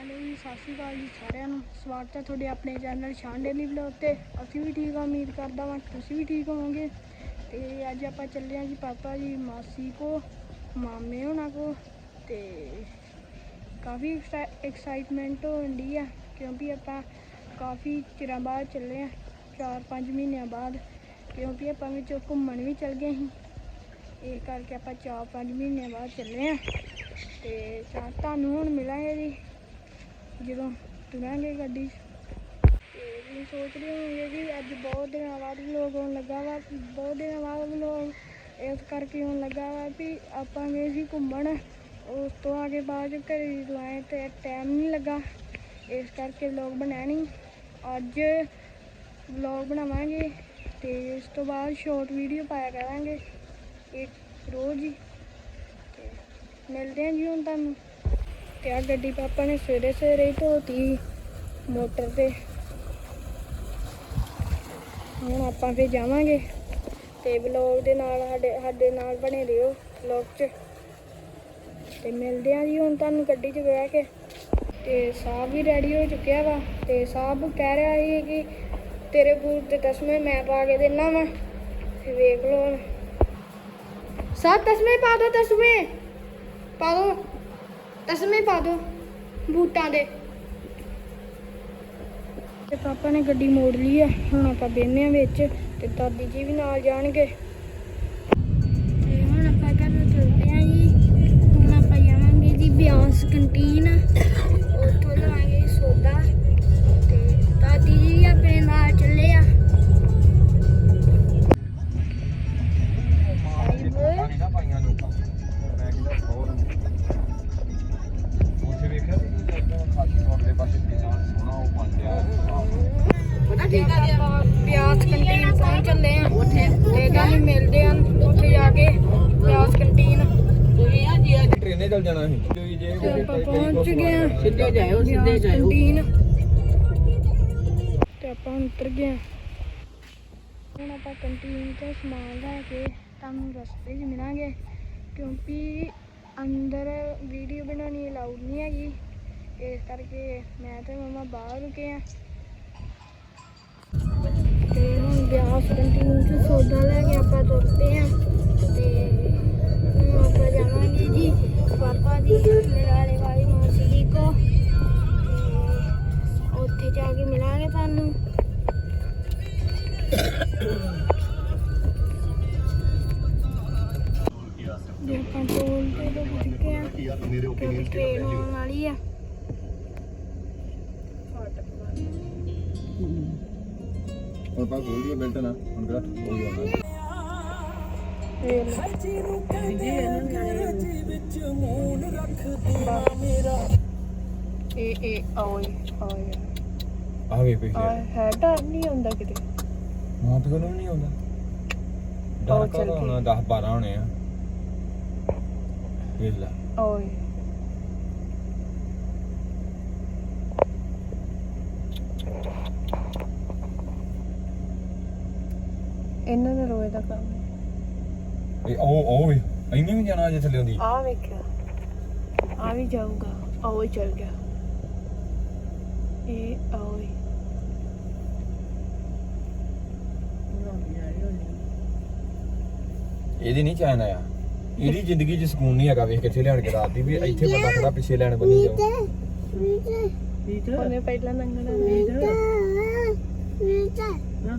Hello ਜੀ ਸਤਿ ਸ਼੍ਰੀ ਅਕਾਲ ਜੀ ਸਾਰਿਆਂ ਨੂੰ। ਸਵਾਗਤ ਹੈ ਤੁਹਾਡੇ ਆਪਣੇ ਚੈਨਲ ਸ਼ਾਨ ਡੇਲੀ ਵਲੌਗ ਤੇ। ਅਸੀਂ ਵੀ ਠੀਕ ਹਾਂ, ਉਮੀਦ ਕਰਦਾ ਹਾਂ ਤੁਸੀਂ ਵੀ ਠੀਕ ਹੋਵੋਗੇ। ਤੇ ਅੱਜ ਆਪਾਂ ਚੱਲੇ ਹਾਂ ਜੀ ਪਾਪਾ ਜੀ ਮਾਸੀ ਕੋ ਮਾਮੇ ਹੋਣਾ ਕੋ ਤੇ ਕਾਫੀ ਐਕਸਾਈਟਮੈਂਟ ਹੁੰਦੀ ਆ, ਕਿਉਂਕਿ ਆਪਾਂ ਕਾਫੀ ਚਿਰਾਂ ਬਾਅਦ ਚੱਲੇ ਆ 4-5 ਮਹੀਨਿਆਂ ਬਾਅਦ। ਕਿਉਂਕਿ ਆਪਾਂ ਵਿੱਚੋਂ ਘੁੰਮਣ ਵੀ ਚੱਲ ਗਏ ਸੀ। ਇਹ ਕਰਕੇ ਆਪਾਂ 4-5 ਮਹੀਨਿਆਂ ਬਾਅਦ ਚੱਲੇ ਆ ਤੇ ਚਾ ਤੁਹਾਨੂੰ ਹੁਣ ਮਿਲਾਂਗੇ ਜੀ। ਜਦੋਂ ਤੁਰਾਂਗੇ ਗੱਡੀ 'ਚ। ਤੇ ਵੀ ਸੋਚ ਰਹੇ ਹੋਗੇ ਜੀ ਅੱਜ ਬਹੁਤ ਦਿਨਾਂ ਬਾਅਦ ਵਲੋਗ ਆਉਣ ਲੱਗਾ ਵਾ। ਬਹੁਤ ਦਿਨਾਂ ਬਾਅਦ ਵਲੋਗ ਇਸ ਕਰਕੇ ਆਉਣ ਲੱਗਾ ਵਾ ਵੀ ਆਪਾਂ ਗਏ ਸੀ ਘੁੰਮਣ। ਉਸ ਤੋਂ ਆ ਕੇ ਬਾਅਦ 'ਚ ਘਰੇ ਜਦੋਂ ਆਏ ਤੇ ਟਾਈਮ ਨਹੀਂ ਲੱਗਾ। ਇਸ ਕਰਕੇ ਵਲੋਗ ਬਣਾਇਆ ਨਹੀਂ। ਅੱਜ ਵਲੋਗ ਬਣਾਵਾਂਗੇ ਤੇ ਇਸ ਤੋਂ ਬਾਅਦ ਸ਼ਾਰਟ ਵੀਡੀਓ ਪਾਇਆ ਕਰਾਂਗੇ। ਇੱਕ ਰੋਜ਼ ਹੀ। ਤੇ ਮਿਲਦੇ ਹਾਂ ਜੀ ਹੁਣ ਤੁਹਾਨੂੰ। ਤੇ ਆ ਗੱਡੀ ਪਾਪਾ ਨੇ ਸਵੇਰੇ ਸਵੇਰੇ ਹੀ ਧੋਤੀ, ਮੋਟਰ ਤੇ। ਹੁਣ ਆਪਾਂ ਫੇ ਜਾਵਾਂਗੇ। ਤੇ ਵਲੌਗ ਦੇ ਨਾਲ ਸਾਡੇ ਸਾਡੇ ਨਾਲ ਬਣੇ ਰਹੋ ਵਲੌਗ 'ਚ। ਤੇ ਮਿਲਦੇ ਆਂ ਜੀ ਹੁਣ ਤੁਹਾਨੂੰ ਗੱਡੀ 'ਚ ਬਹਿ ਕੇ। ਤੇ ਸਾਹਿਬ ਵੀ ਰੈਡੀ ਹੋ ਚੁੱਕਿਆ ਵਾ। ਤੇ ਸਾਹਿਬ ਕਹਿ ਰਿਹਾ ਸੀ ਕਿ ਤੇਰੇ ਬੂਟ ਤੇ ਤਸਮੇ ਮੈਂ ਪਾ ਕੇ ਦੇਣਾ ਵਾ। ਤੇ ਵੇਖ ਲਓ ਹੁਣ। ਸਾਹਿਬ ਤਸਮੇ ਪਾ ਦੋ ਤਸਮੇ ਪਾ ਦੋ। ਤਸਮੇ ਪਾ ਦੋ, ਬੂਟਾਂ ਦੇ। ਤੇ ਪਾਪਾ ਨੇ ਗੱਡੀ ਮੋੜ ਲਈ ਹੈ, ਹੁਣ ਆਪਾਂ ਬਹਿੰਦੇ ਆ ਵਿੱਚ ਤੇ ਦਾਦੀ ਜੀ ਵੀ ਨਾਲ ਜਾਣਗੇ। ਤੇ ਹੁਣ ਆਪਾਂ ਘਰ ਨੂੰ ਚੱਲਦੇ ਆ ਜੀ। ਹੁਣ ਆਪਾਂ ਜਾਵਾਂਗੇ ਜੀ ਬਿਆਸ ਕੰਟੀਨ। ਉੱਥੋਂ ਲਵਾਂਗੇ ਸੋਦਾ। ਤੇ ਦਾਦੀ ਜੀ ਵੀ ਆਪਣੇ ਨਾਲ ਚੱਲੇ ਆ। ਤੁਹਾਨੂੰ ਮਿਲਦੇ ਆ ਉੱਥੇ ਜਾ ਕੇ ਬਿਆਸ ਕੰਟੀਨ। ਟ੍ਰੇਨੇ ਚੱਲ ਜਾਣਾ ਸੀ ਜੇ ਆਪਾਂ ਪਹੁੰਚ ਗਏ ਆ ਸਿੱਧੇ ਜਾਇਓ ਸਿੱਧੇ ਜਾਇਓ ਕੰਟੀਨ ਤੇ ਆਪਾਂ ਉਤਰ ਗਏ ਹੁਣ ਆਪਾਂ ਕੰਟੀਨ ਤੋਂ ਸਮਾਨ ਲੈ ਕੇ ਤੁਹਾਨੂੰ ਰਸਤੇ 'ਚ ਮਿਲਾਂਗੇ, ਕਿਉਂਕਿ ਅੰਦਰ ਵੀਡੀਓ ਬਣਾਉਣੀ ਅਲਾਉਡ ਨਹੀਂ ਹੈਗੀ। ਇਸ ਕਰਕੇ ਮੈਂ ਤੇ ਮਮਾ ਬਾਹਰ ਰੁਕੇ ਆ ਤੇ ਬਿਆਸ ਕੰਟੀਨ 'ਚ ਸੌਦਾ ਲੈ ਕੇ ਆਪਾਂ ਤੁਰਦੇ ਆ ਤੇ ਹੁਣ ਆਪਾਂ ਜਾਵਾਂਗੇ ਜੀ ਪਾਪਾ ਦੀ ਲੜਾਲੇ ਵਾਲੀ ਮਾਸੀ ਜੀ ਕੋ। ਉੱਥੇ ਜਾ ਕੇ ਮਿਲਾਂਗੇ ਤੁਹਾਨੂੰ। ਜੇ ਆਪਾਂ ਟੋਲ ਤੇ ਤੋਂ ਚੁੱਕੇ ਆ ਕਿਉਂਕਿ ਟ੍ਰੇਨ ਆਉਣ ਹੁਣ ਪਾ ਖੋਲ ਦਿਆ ਬੈਲਟ ਨਾ ਹੁਣ ਕਿਹੜਾ ਹੋ ਗਿਆ। ਰੇਲ ਇਹ ਇਹ ਓਏ ਓਏ ਆ ਵੇ ਪਈ ਆ ਹੈ ਡਰ ਨਹੀਂ ਹੁੰਦਾ ਕਿਤੇ। ਮਾਂ ਪਿਓ ਨੂੰ ਨਹੀਂ ਆਉਂਦਾ। ਡਰ ਚੱਲ ਕਾ ਗਈ। ਹੋਣਾ 10 12 ਹੋਣੇ ਆ। ਵੇਖ ਲੈ। ਓਏ ਇਹਨਾਂ ਦਾ ਰੋਏ ਦਾ ਕੰਮ ਹੈ। ਇਹ ਉਹ ਉਹ ਵੇ ਇੰਨੇ ਵੀ ਜਾਣਾ ਅਜੇ ਥੱਲੇ ਹੁੰਦੀ। ਆ ਵੇਖਿਆ। ਆ ਵੀ ਜਾਊਗਾ। ਓਏ ਚੱਲ ਗਿਆ। ਇਹ ਓਏ ਇਹਦੀ ਨਹੀਂ ਚੈਨ ਆਇਆ। ਇਹਦੀ ਜ਼ਿੰਦਗੀ 'ਚ ਸਕੂਨ ਨਹੀਂ ਹੈਗਾ ਵੇਖ ਕਿੱਥੇ ਲਿਆਣ ਕੇ ਰਾਤੀ ਵੀ ਇੱਥੇ ਬੰਦਾ ਖੜਾ ਪਿੱਛੇ ਲੈਣ ਬਣੀ ਜਾਓ ਉਹਨੇ ਪਹਿਲਾਂ ਲੰਘਣਾ ਕੀ ਆ ਹਾਂ।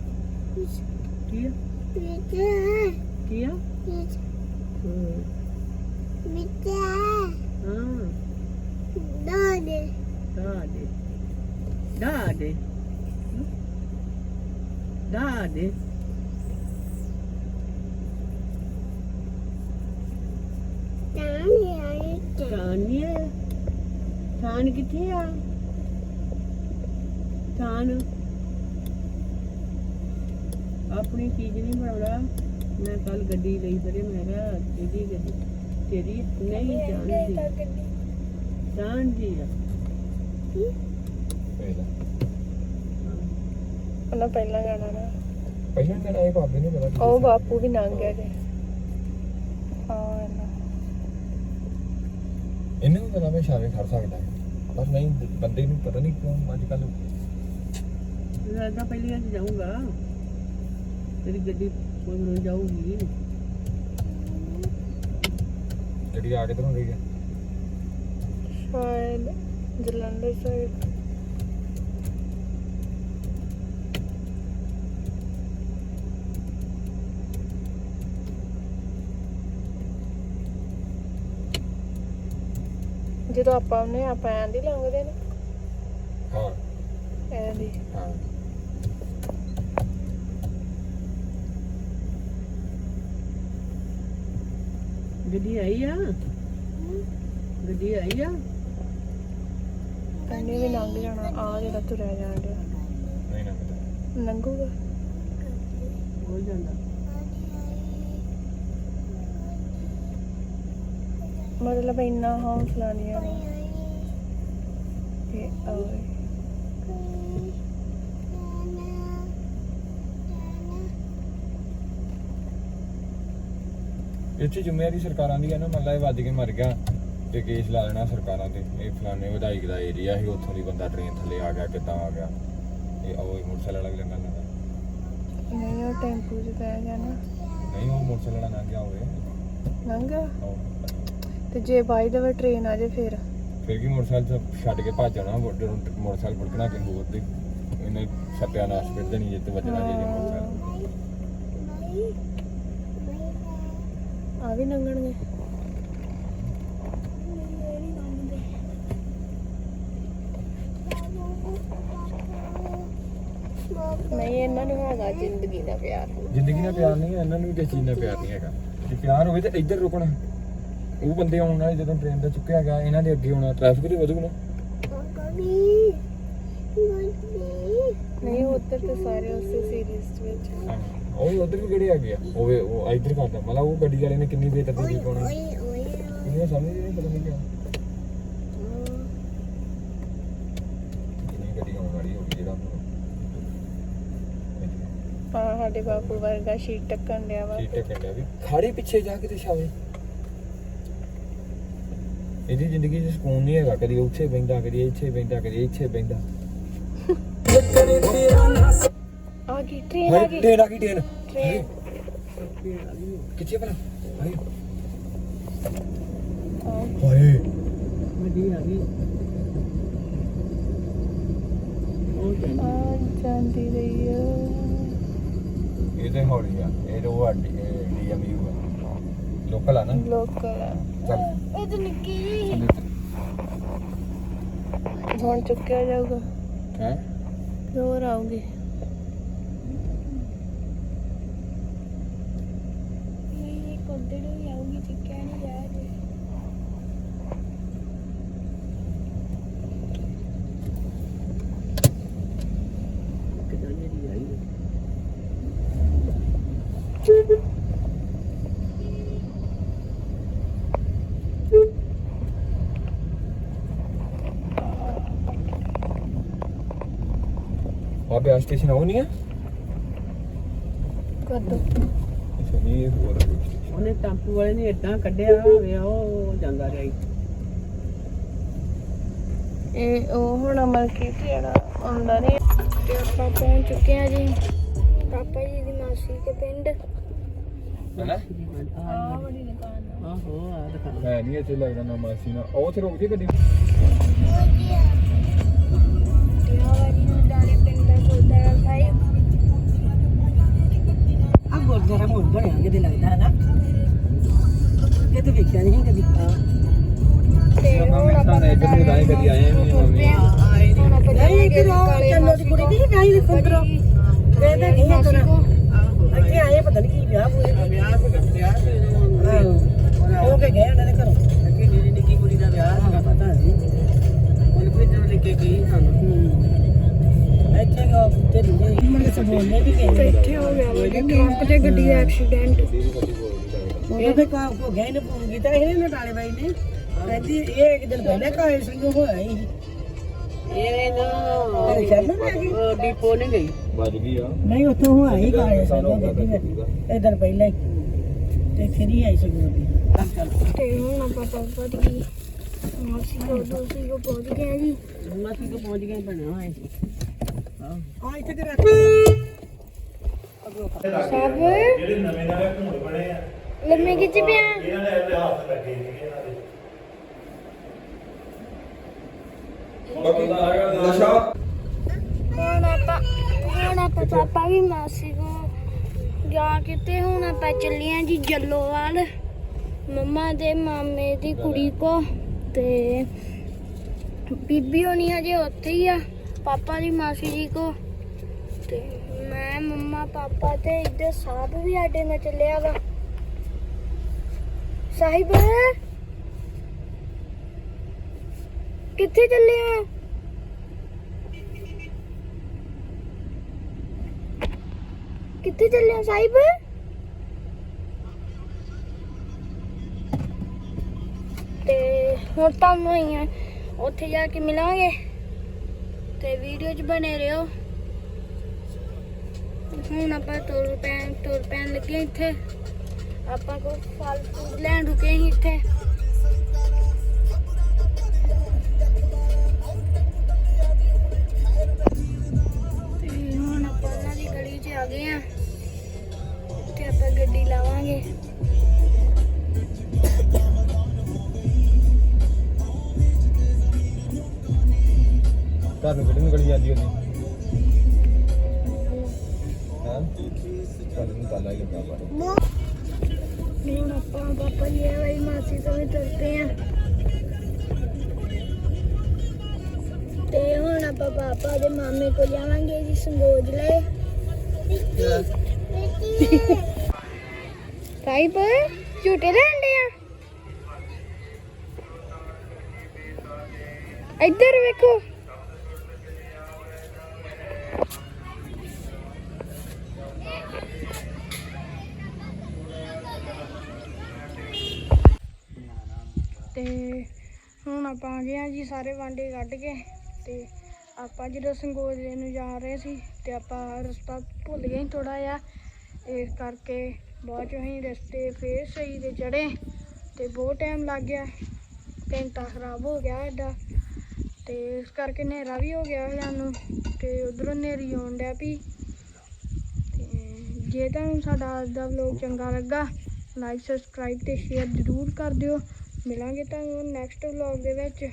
ਦਾਦੇ ਦਾਦੇ ਦਾਦੇ ਤਾਨੀਆ ਥਾਨ ਕਿੱਥੇ ਆ ਥਾਨ ਆਪਣੀ ਚੀਜ਼ ਨਹੀਂ ਬਣਾਉਣਾ। ਮੈਂ ਕੱਲ ਗੱਡੀ ਲਈ ਬਰੇ ਮੈਂ ਕਿਹਾ ਇਹਦੀ ਗੱਡੀ ਤੇਰੀ ਨਹੀਂ ਜਾਣਦੀ। ਜਾਣਦੀ ਆ। ਉਹਨਾਂ ਪਹਿਲਾਂ ਜਾਣਾ ਨਾ। ਪਹਿਲਾਂ ਤਾਂ ਇਹ ਬਾਬੇ ਨੂੰ ਪਤਾ ਉਹ ਬਾਪੂ ਵੀ ਲੰਘ ਗਿਆ ਜੇ ਹਾਂ ਨਾ। ਇਹਨੂੰ ਪਤਾ ਮੈਂ ਸ਼ਾਮੇ ਖੜ ਸਕਦਾ ਪਰ ਨਹੀਂ ਬੰਦੇ ਨੂੰ ਪਤਾ ਨਹੀਂ ਕਿਉਂ ਅੱਜ ਕੱਲ ਰਾਦਾ ਪਹਿਲੀ ਅੱਜ ਜਾਊਂਗਾ। ਤੇਰੀ ਗੱਡੀ ਕੋਲ ਜਾਊਗੀ। ਜਿਹੜੀ ਆ ਕੇ ਤੋਂ ਗਈ ਹੈ ਸ਼ਾਇਦ ਜਲੰਧਰ ਸਾਈਡ ਜਦੋਂ ਆਪਾਂ ਉਹਨੇ ਆਪਾਂ ਆਂ ਦੀ ਲੰਘਦੇ ਨੇ। ਹਾਂ। ਐਂ ਦੀ। ਹਾਂ। ਗੱਡੀ ਆਈ ਆ? ਗੱਡੀ ਆਈ ਆ? ਕਹਿੰਦੇ ਵੀ ਲੰਘ ਜਾਣਾ ਆ ਜਿਹੜਾ ਤੁਰਿਆ ਜਾਣ ਡਿਆ। ਨਹੀਂ ਨਾ ਲੰਘੂਗਾ? ਹੋ ਜਾਂਦਾ। ਮਤਲਬ ਇੰਨਾ ਹੌਸਲਾ ਨਹੀਂ ਹੈ ਕਿ ਆਏ ਇੱਥੇ ਜ਼ਿੰਮੇਵਾਰੀ ਸਰਕਾਰਾਂ ਦੀ ਹੈ ਨਾ ਮੰਨ ਲਾ ਇਹ ਵੱਜ ਕੇ ਮਰ ਗਿਆ ਤੇ ਕੇਸ ਲਾ ਲੈਣਾ ਸਰਕਾਰਾਂ ਤੇ। ਇਹ ਫਲਾਣੇ ਵਿਧਾਇਕ ਦਾ ਏਰੀਆ ਸੀ ਉੱਥੋਂ ਦੀ ਬੰਦਾ ਟ੍ਰੇਨ ਥੱਲੇ ਆ ਗਿਆ ਕਿੱਦਾਂ ਆ ਗਿਆ। ਇਹ ਉਹ ਹੀ ਮੋਟਰਸਾਈਕਲ ਵਾਲਾ ਲੱਗਾ ਨਹੀਂ ਉਹ ਟੈਂਪੂ 'ਚ ਬਹਿ ਗਿਆ ਨਾ। ਨਹੀਂ ਉਹ ਮੋਟਰਸਾਈਕਲ ਵਾਲਾ ਲੰਘ ਗਿਆ ਹੋਵੇ। ਲੰਘ ਗਿਆ? ਤੇ ਜੇ ਬਾਈ ਦਾ ਟ੍ਰੇਨ ਆ ਜੇ ਫਿਰ? ਫਿਰ ਕੀ ਮੋਟਰਸਾਈਕਲ ਛੱਡ ਕੇ ਭੱਜ ਜਾਣਾ ਮੋਟਰ ਮੋਟਰਸਾਈਕਲ ਫੁੜਕਣਾ ਕਿ ਹੋਰ ਦੇ। ਇਹਨੇ ਸੱਤਿਆਨਾਸ਼ ਫਿਰ ਦੇਣੀ ਜੇ ਤੇ ਵੱਜਣਾ ਜੇ ਜੇ ਮੋਟਰਸਾਈਕਲ। ਆ ਵੀ ਲੰਘਣਗੇ। ਨਹੀਂ ਇਹਨਾਂ ਨੂੰ ਹੈਗਾ ਜ਼ਿੰਦਗੀ ਦਾ ਪਿਆਰ। ਜ਼ਿੰਦਗੀ ਨਾਲ ਪਿਆਰ ਨਹੀਂ ਹੈ ਇਹਨਾਂ ਨੂੰ ਵੀ ਕਿਸੇ ਚੀਜ਼ ਨਾਲ ਪਿਆਰ ਨਹੀਂ ਹੈਗਾ। ਜੇ ਪਿਆਰ ਹੋਵੇ ਤਾਂ ਇੱਧਰ ਰੁਕਣਾ। ਉਹ ਬੰਦੇ ਆਉਣ ਵਾਲੇ ਜਦੋਂ ਟ੍ਰੇਨ ਦਾ ਚੁੱਕਿਆ ਗਿਆ ਇਹਨਾਂ ਦੇ ਅੱਗੇ ਆਉਣਾ ਟ੍ਰੈਫਿਕ ਤੇ ਵਧੂਗਾ ਨਾ ਨਹੀਂ ਉੱਧਰ ਤੇ ਸਾਰੇ ਉਸੇ ਸੀਰੀਜ਼ ਵਿੱਚ ਉਹ ਉਧਰ ਵੀ ਕਿਹੜੇ ਆ ਗਿਆ ਉਹ ਉਹ ਇੱਧਰ ਕਰਦਾ ਮਤਲਬ ਉਹ ਗੱਡੀ ਵਾਲੇ ਨੇ ਕਿੰਨੀ ਬੇਤਰਤੀਬੀ ਪਾਉਣੀ ਇਹਨੂੰ ਸਮਝ ਨਹੀਂ ਪਤਾ ਨਹੀਂ ਕਿਉਂ ਕਿੰਨੀ ਗੱਡੀ ਆਉਣ ਵਾਲੀ ਹੋ ਗਈ ਜਿਹੜਾ ਹਾਂ ਸਾਡੇ ਬਾਪੂ ਵਰਗਾ ਸ਼ੀਟ ਟੱਕਣ ਡਿਆ ਵਾ। ਸੀਟੇ ਕੰਡਿਆ ਵੀ। ਖਾੜੀ ਪਿੱਛੇ ਜਾ ਕੇ ਤੇ ਛਾਵੇ। ਇਹਦੀ ਜ਼ਿੰਦਗੀ 'ਚ ਸਕੂਨ ਨਹੀਂ ਹੈਗਾ। ਕਦੀ ਉੱਥੇ ਬੈਂਦਾ ਕਦੀ ਇੱਥੇ ਬੈਂਦਾ ਕਦੀ ਇੱਥੇ ਬੈਂਦਾ ਆ ਗਈ ਟ੍ਰੇਨ ਆ ਗਈ। ਟ੍ਰੇਨ ਆ ਗਈ ਟ੍ਰੇਨ ਟ੍ਰੇਨ ਕਿੱਥੇ ਭਲਾ? ਹਾਏ। ਹਾਏ। ਗੱਡੀ ਆ ਗਈ। ਉਹ ਜਾਂਦੀ ਆ ਜਾਂਦੀ ਰਹੀ ਆ। ਇਹ ਤੇ ਹੌਲੀ ਆ ਇਹ ਤਾਂ ਉਹ ਡੀਐਮਯੂ ਆ। ਲੋਕਲ ਆ ਨਾ। ਲੋਕਲ ਆ। ਇਹ ਤਾਂ ਨਿੱਕੀ ਥੱਲੇ ਹੁਣ ਚੁੱਕਿਆ ਜਾਊਗਾ। ਹੈ? ਜ਼ੋਰ ਆਉਗੀ ਨਹੀਂ ਕੋਦੇ ਨੂੰ ਆਉਗੀ ਚੁੱਕਿਆ ਨਹੀਂ ਜਾ ਜੇ ਕਿਦਾਂ ਜਿਹੜੀ ਆਈ ਆ। ਸਟੇਸ਼ਨ ਆਉ ਨਹੀਂ ਆ ਕਰ ਦੋ ਅੱਛਾ ਨਹੀਂ ਇਹ ਹੋਰ ਆ ਕੋਈ station। ਉਹਨੇ ਟੈਂਪੂ ਵਾਲੇ ਨੇ ਏਦਾਂ ਕੱਢਿਆ ਹੋਵੇ ਉਹ ਜਾਂਦਾ ਰਿਹਾ ਈ। ਇਹ ਉਹ ਹੁਣ ਅਮਲ ਕੀ ਜਿਹੜਾ ਆਉਂਦਾ ਨਹੀਂ ਤੇ ਆਪਾਂ ਪਹੁੰਚ ਚੁੱਕੇ ਆ ਜੀ ਪਾਪਾ ਜੀ ਦੀ ਮਾਸੀ ਕੇ ਪਿੰਡ। ਹੈਨਾ? ਆ ਬੜੀ ਦੁਕਾਨ ਆ ਆਹੋ ਆ ਦਿਖਾ ਹੈ ਨਹੀਂ ਇੱਥੇ ਲੱਗਦਾ ਨਾ ਮਾਸੀ ਨਾ ਉਹ ਤੇ ਰੁਕ ਜੇ ਗੱਡੀ ਟਿਆਵਾਰੀ ਨੂੰ ਦਾਣੇ ਪਿੰਡ ਦਾ ਗੁਰਦੁਆਰਾ ਸਾਹਿਬ ਆ ਗੁਰਦੁਆਰਾ ਮੋੜ ਬਣਿਆ ਕਿਤੇ ਲੱਗਦਾ ਹੈ ਨਾ? ਕਿਤੇ ਵੇਖਿਆ ਨਹੀਂ ਕਦੀ। ਤੇ ਹੁਣ ਆਪਾਂ ਇੱਧਰ ਨੂੰ ਤਾਂ ਹੀ ਕਦੀ ਆਏ ਨਹੀਂ ਮੰਮੀ ਹੁਣ ਆਪਾਂ ਜਾਵਾਂਗੇ ਕਾਲੇ ਚੰਨੋ ਦੀ ਕੁੜੀ ਦੀ ਵਿਆਹੀ ਦੇ ਫੁੰਦਰੋ ਇਹ ਤਾਂ ਨਹੀਂ ਮਾਸੀ ਕੋ ਅੱਗੇ ਆਏ ਪਤਾ ਨਹੀਂ ਕੀ ਵਿਆਹ ਹੋਇਆ ਵਿਆਹ ਵਿਆਹ ਹੋ। ਕੇ ਗਏ ਉਹਨਾਂ ਦੇ ਘਰੋਂ। ਅੱਗੇ ਨਿੱਕੀ ਨਿੱਕੀ ਕੁੜੀ ਦਾ ਵਿਆਹ ਹੈਗਾ ਪਤਾ ਨਹੀਂ ਉਹਨੇ ਕੋਈ ਜਦੋਂ ਲੈ ਕੇ ਗਈ ਸਾਨੂੰ। ਇੱਥੇ ਗਾ ਤੇ ਨਹੀਂ ਮੈਨੂੰ ਤਾਂ ਬੋਲਨੇ ਵੀ ਗਏ ਇੱਥੇ ਹੋ ਗਿਆ ਵਾ ਜੀ ਟਰੱਕ ਤੇ ਗੱਡੀ ਦਾ ਐਕਸੀਡੈਂਟ ਉਹ ਤੇ ਕਾ ਕੋ ਗਏ ਨੇ ਫੋਨ ਕੀਤਾ ਇਹਨੇ ਨਟਾਲੇ ਬਾਈ ਨੇ। ਕਹਿੰਦੀ ਇਹ ਇੱਕ ਦਿਨ ਪਹਿਲੇ ਕਾਲੇ ਸਿੰਘ ਹੋਇਆ ਹੀ ਇਹ ਨਾ ਡਿਪੋ ਨੇ ਗਈ। ਵੱਜ ਗਈ ਆ। ਨਹੀਂ ਉੱਥੋਂ ਹੋਇਆ ਹੀ ਕਾਲੇ ਇਹ ਦਿਨ ਪਹਿਲਾਂ ਹੀ। ਤੇ ਫਿਰ ਹੀ ਆਈ ਸੀ ਗੱਡੀ। ਚੱਲ ਚੱਲ ਤੇ ਹੁਣ ਆਪਾਂ ਪਾਪਾ ਦੀ ਮਾਸੀ ਕੋ ਦੋਸੀ ਕੋ ਪਹੁੰਚ ਗਏ ਜੀ? ਮਾਸੀ ਕੋ ਪਹੁੰਚ ਗਏ ਹੋਇਆ ਸੀ ਹਾਂ ਇੱਥੇ ਤੇ ਰੱਖ ਸਭ? ਜਿਹੜੇ ਨਵੇਂ ਨਵੇਂ ਘੂੜ ਬਣੇ ਆ। ਲੰਮੇ ਖਿੱਚ ਪਿਆ? ਨਸ਼ਾ? ਹੁਣ ਆਪਾਂ ਹੁਣ ਆਪਾਂ ਪਾਪਾ ਵੀ ਮਾਸੀ ਕੋ ਜਾ ਕਿਤੇ ਹੁਣ ਆਪਾਂ ਚੱਲੇ ਜੀ ਜੱਲੋਵਾਲ। ਮੰਮਾ ਦੇ ਮਾਮੇ ਦੀ ਕੁੜੀ ਕੋ ਤੇ ਬੀਬੀ ਹੋਣੀ ਹਜੇ ਉੱਥੇ ਹੀ ਆ, ਪਾਪਾ ਦੀ ਮਾਸੀ ਜੀ ਕੋ। ਤੇ ਮੈਂ, ਮੰਮਾ, ਪਾਪਾ ਤੇ ਇੱਧਰ ਸਾਹਿਬ ਵੀ ਸਾਡੇ ਨਾਲ ਚੱਲਿਆ ਵਾ। ਸਾਹਿਬ? ਕਿੱਥੇ ਚੱਲੇ ਆ? ਕਿੱਥੇ ਚੱਲੇ ਆ ਸਾਹਿਬ? ਤੇ ਹੁਣ ਤੁਹਾਨੂੰ ਹੀ ਆ, ਉੱਥੇ ਜਾ ਕੇ ਮਿਲਾਂਗੇ ਤੇ ਵੀਡੀਓ 'ਚ ਬਣੇ ਰਹੋ। ਹੁਣ ਆਪਾਂ ਤੁਰ ਪੈਣ ਤੁਰ ਪੈਣ ਲੱਗੇ ਇੱਥੇ। ਆਪਾਂ ਕੋ ਫਲ ਫੂਡ ਲੈਣ ਰੁਕੇ ਸੀ ਇੱਥੇ। 'ਚ ਆ ਗਏ ਆ। ਤੇ ਆਪਾਂ ਗੱਡੀ ਲਾਵਾਂਗੇ। ਘਰ ਨੂੰ ਕਿਹੜੀ ਨਿਕਲੀ ਜਾਂਦੀ ਉਹਦੀ ਹਾਂ? ਕੱਲ ਨੂੰ ਤਾਲਾ ਹੀ ਲੱਗਾ ਬਾਹਰ। ਹੁਣ ਆਪਾਂ ਪਾਪਾ ਜੀ ਆ ਮਾਸੀ ਤੋਂ ਵੀ ਤੁਰਦੇ ਆ। ਤੇ ਹੁਣ ਆਪਾਂ ਪਾਪਾ ਦੇ ਮਾਮੇ ਕੋਲ ਜਾਵਾਂਗੇ ਜੀ ਸੰਗੋਜ ਲੈ ਝੂਟੇ ਲੈਂਦੇ ਆ? ਇੱਧਰ ਵੇਖੋ। ਤੇ ਹੁਣ ਆਪਾਂ ਆ ਗਏ ਆ ਜੀ ਸਾਰੇ ਵਾਂਡੇ ਕੱਢ ਕੇ ਤੇ ਆਪਾਂ ਜਦੋਂ ਸੰਗੋਲੇ ਨੂੰ ਜਾ ਰਹੇ ਸੀ ਤੇ ਆਪਾਂ ਰਸਤਾ ਭੁੱਲ ਗਏ ਥੋੜਾ ਜਿਹਾ। ਇਸ ਕਰਕੇ ਬਾਅਦ ਚੋਂ ਹੀ ਰਸਤੇ ਫੇਰ ਸਹੀ ਦੇ ਚੜੇ ਤੇ ਬਹੁਤ ਟਾਈਮ ਲੱਗ ਗਿਆ। ਘੰਟਾ ਖਰਾਬ ਹੋ ਗਿਆ ਸਾਡਾ ਤੇ ਇਸ ਕਰਕੇ ਹਨੇਰਾ ਵੀ ਹੋ ਗਿਆ ਸਾਨੂੰ ਤੇ ਉਧਰੋਂ ਹਨੇਰੀ ਆਉਣ ਡਿਆ ਵੀ। ਤੇ ਜੇ ਤੁਹਾਨੂੰ ਸਾਡਾ ਅੱਜ ਦਾ ਵਲੌਗ ਚੰਗਾ ਲੱਗਾ ਲਾਈਕ ਸਬਸਕ੍ਰਾਈਬ ਤੇ ਸ਼ੇਅਰ ਜ਼ਰੂਰ ਕਰ ਦਿਓ। ਮਿਲਾਂਗੇ ਤੁਹਾਨੂੰ ਨੈਕਸਟ ਵਲੌਗ ਦੇ ਵਿੱਚ।